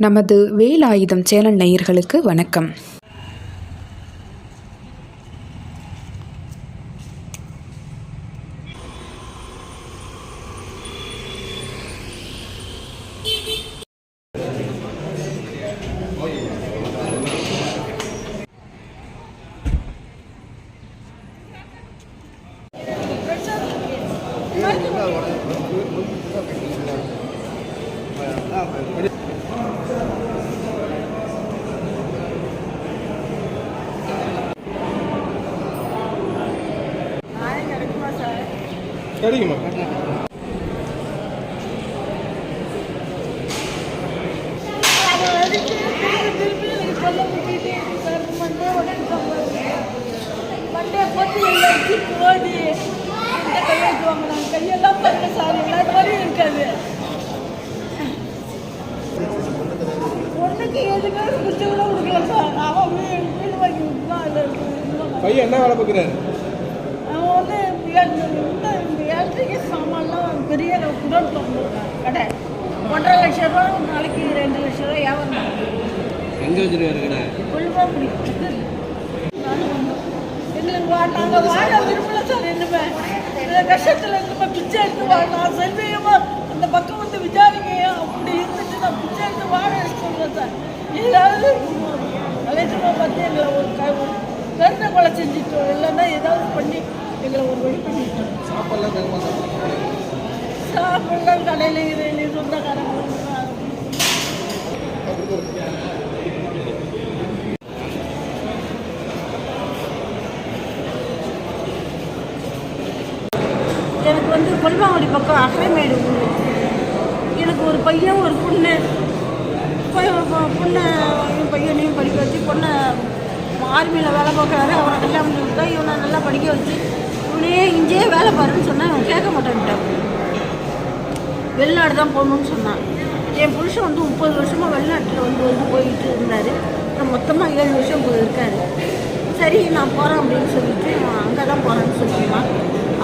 நமது வேலாயுதம் சேனல் நேயர்களுக்கு வணக்கம் Thank you வரைக்கும் திருப்பி திருப்பி எனக்கு சொல்ல முடியுது சார் மண்டே உடனே மண்டே போட்டு எல்லாம் வச்சு போடி இந்த கையெழுத்து வாங்கினாங்க கையெல்லாம் பாருங்க சார் எல்லாரும் மாதிரியும் இருக்காது ஒன்றுக்கு எதுவுமே கூட கொடுக்கல சார். அவன் வீடு வாங்கி விட்டுலாம் அதில் இருக்கு பையன் என்ன வேலை பார்க்குறாரு? இந்த இந்த எலக்ட்ரிக் சாமான்லாம் பெரிய குடோன் திறந்துருக்கான் கடை ஒன்றரை லட்ச ரூபா ஒரு நாளைக்கு ரெண்டு லட்ச ரூபா வியாபாரம் பண்ணுறான் எங்கே வச்சிருக்காரு கடை கொள்வா எங்களுக்கு வா நாங்கள் வாழ விரும்பல சார் என்னமே இந்த கஷ்டத்தில் இருந்து பிச்சை எடுத்து வாழ நான் செல்வியமா அந்த பக்கம் வந்து விசாரிங்க அப்படி இருந்துட்டு நான் பிச்சை எடுத்து வாழ சொல்கிறேன் சார் ஏதாவது அலைச்சமாக பார்த்து எங்களை ஒரு க கருணை கொலை செஞ்சுட்டோம். இல்லைன்னா ஏதாவது பண்ணி எங்களை ஒரு வழி பண்ணிட்டோம் சாப்பாடுலாம் கடையில் இது சொந்தக்காரங்க எனக்கு வந்து கொல்வாங்குடி பக்கம் அகரமேடு எனக்கு ஒரு பையன் ஒரு பொண்ணு. பொண்ணை பையனையும் படிக்க வச்சு பொண்ணை ஆர்மியில் வேலை பார்க்குறாரு. அவனை கல்யாணம் பண்ணி விட்டா இவனை நல்லா படிக்க வச்சு இவனையே இங்கேயே வேலை பாருன்னு சொன்னால் அவன் கேட்க மாட்டேன்ட்டான் வெளிநாடு தான் போகணும்னு சொன்னான். என் புருஷன் வந்து முப்பது வருஷமாக வெளிநாட்டில் வந்து வந்து போயிட்டு இருந்தார். அப்புறம் மொத்தமாக ஏழு வருஷம் போயிருக்காரு சரி நான் போகிறேன் அப்படின்னு சொல்லிட்டு அங்கே தான் போகிறேன்னு சொல்லியிருந்தான்.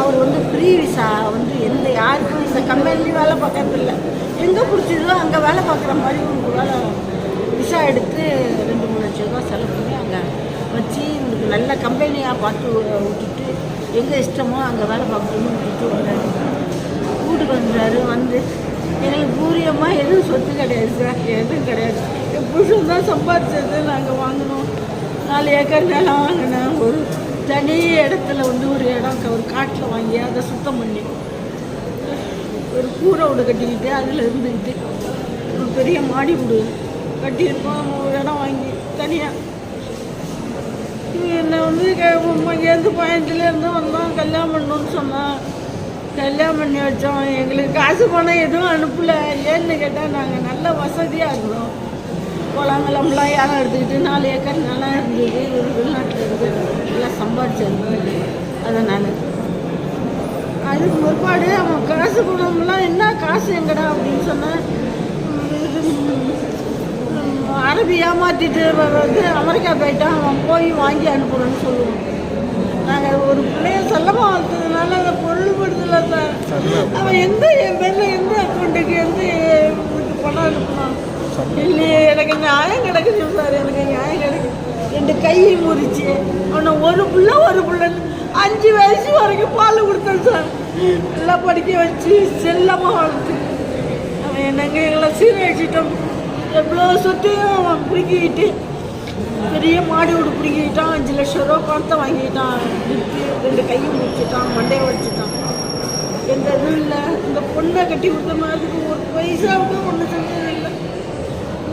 அவர் வந்து ஃப்ரீ விசா வந்து எந்த யாருக்கும் இந்த கம்பெனிலையும் வேலை பார்க்கறது இல்லை எங்கே பிடிச்சதோ அங்கே வேலை பார்க்குற மாதிரி உங்களுக்கு வேலை விசா எடுத்து ரெண்டு மூணு லட்சம் ரூபா செலவு பண்ணி அங்கே வச்சு உங்களுக்கு நல்ல கம்பெனியாக பார்த்து விட்டுட்டு எங்கே இஷ்டமோ அங்கே வேலை பார்க்கணும்னு விட்டுட்டு வர்றாரு வீட்டுக்கு வந்துட்டாரு வந்து எங்களுக்கு பூரியமாக எதுவும் சொத்து கிடையாது சார். எதுவும் கிடையாது. என் புருஷன் தான் சம்பாதிச்சது நாங்கள் வாங்கினோம். நாலு ஏக்கர் நிலம் வாங்கினேன். ஒரு தனி இடத்துல வந்து ஒரு இடம் ஒரு காட்டில் வாங்கி அதை சுத்தம் பண்ணி ஒரு கூரை வீடு கட்டிக்கிட்டு அதில் இருந்துக்கிட்டு ஒரு பெரிய மாடி வீடு கட்டியிருக்கோம் ஒரு இடம் வாங்கி தனியாக என்ன வந்து இங்கேருந்து பயணத்துலேருந்து வந்தோம். கல்யாணம் பண்ணோன்னு சொன்னான் கல்யாணம் பண்ணி வச்சோம். எங்களுக்கு காசு பணம் எதுவும் அனுப்பல. ஏன்னு கேட்டால் நாங்கள் நல்ல வசதியாக இருந்தோம். குளங்கலம்லாம் யாரும் எடுத்துக்கிட்டு நாலு ஏக்கர் நிலம் இருந்தது. ஒரு வெளிநாட்டில் இருந்தது எல்லாம் சம்பாதிச்சிருந்தது அதனால் அதுக்கு முற்பாடு அவன் காசு பணம்லாம் என்ன காசு எங்கடா? அப்படின்னு சொன்னேன். அரபி ஏமாற்றிட்டு வந்து அமெரிக்கா போயிட்டான் அவன் போய் வாங்கி அனுப்புகிறேன்னு சொல்லுவோம். நாங்கள் ஒரு பிள்ளைய செல்லமாக வளர்த்ததுனால அதை பொருள்படுத்தல சார். அவன் எந்த என் பேரில் எந்த அக்கௌண்ட்டுக்கு எந்த இதுக்கு பணம் அனுப்பினான்? இல்லையே எனக்கு நியாயம் கிடைக்குது சார் எனக்கு நியாயம் கிடைக்குது. ரெண்டு கை முறிச்சு அவனை ஒரு புள்ள ஒரு புள்ளன்னு அஞ்சு வயசு வரைக்கும் பால் கொடுத்தேன் சார். நல்லா படிக்க வச்சு செல்லமாக வளர்த்து. அவன் என்னங்க எங்களை சீரழிச்சிட்டோம் எவ்வளோ சொத்தையும் அவன் பிடிக்கிட்டு பெரிய மாடி வீடு பிடிக்கிட்டான் அஞ்சு லட்சம் ரூபா பணத்தை வாங்கிட்டான் விற்று ரெண்டு கையும் முடிச்சிட்டான் மண்டையை வச்சுட்டான் எந்த இதுவும் இல்லை. இந்த பொண்ணை கட்டி கொடுத்த மாதிரி ஒரு பைசாவுக்கு ஒன்று செஞ்சது இல்லை.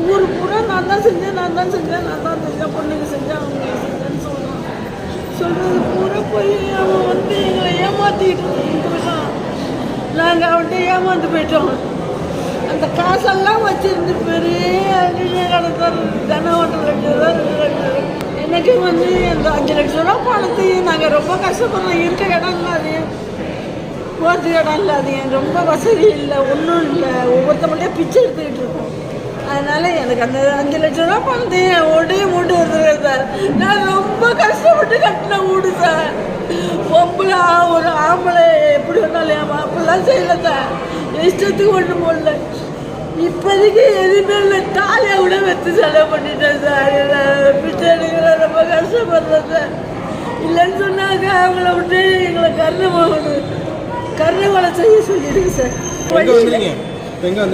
ஊர் பூரா நான் தான் செஞ்சேன் நான் தான் செஞ்சேன் நான் தான் செஞ்சேன். பொண்ணுக்கு செஞ்சேன் அவங்க செஞ்சேன்னு சொல்கிறான் சொல்கிறது பூரா போய் அவன் வந்து எங்களை ஏமாற்றிட்டு இருக்கான் நாங்கள் அவன்கிட்ட ஏமாந்து போயிட்டோம். அந்த காசெல்லாம் வச்சிருந்து பெரிய தினம் ஒன்றரை லட்சம் ரூபா ரெண்டு லட்சம் ரூபா. எனக்கு வந்து அந்த அஞ்சு லட்சம் ரூபா பணத்தையும் நாங்கள் ரொம்ப கஷ்டப்படுறோம். இருக்க இடம் இல்லாதையும் போகிறது இடம் இல்லாதையும் ரொம்ப வசதி இல்லை ஒன்றும் இல்லை. ஒவ்வொருத்தவங்களையும் பிச்சை எடுத்துக்கிட்டு இருக்கோம். அதனால எனக்கு அந்த அஞ்சு லட்ச ரூபா பணத்தையும் உடனே மூட்டு வந்துருக்கேன் சார். நான் ரொம்ப கஷ்டப்பட்டு கட்டின வீடு சார். பொம்பளை ஒரு ஆம்பளை எப்படி வந்தாலும் அப்படிலாம் செய்யல சார். இஷ்டத்துக்கு ஒன்றும் போடல. இப்போதைக்கு எதுவுமே இல்லை. தாலியை விட வச்சு செலவு பண்ணிட்டேன் சார். பிச்சை எடுக்கிற ரொம்ப கஷ்டப்படுறேன் சார். இல்லைன்னு சொன்னாங்க. அவங்கள விட்டு எங்களை கருணை கருணை கொலை செய்ய சொல்லிடுங்க சார்.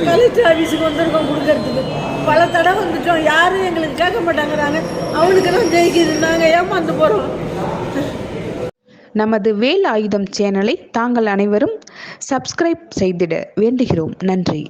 கலெக்டர் ஆஃபீஸுக்கு வந்திருக்கோம் கொடுக்கறதுக்கு. பல தடவை வந்துட்டோம். யாரும் எங்களுக்கு கேட்க மாட்டாங்கிறாங்க. அவனுக்கெல்லாம் ஜெயிக்குது. நாங்கள் ஏமாந்து போகிறோம் நமது வேல் ஆயுதம் சேனலை தாங்கள் அனைவரும் சப்ஸ்கிரைப் செய்திட வேண்டுகிறோம். நன்றி.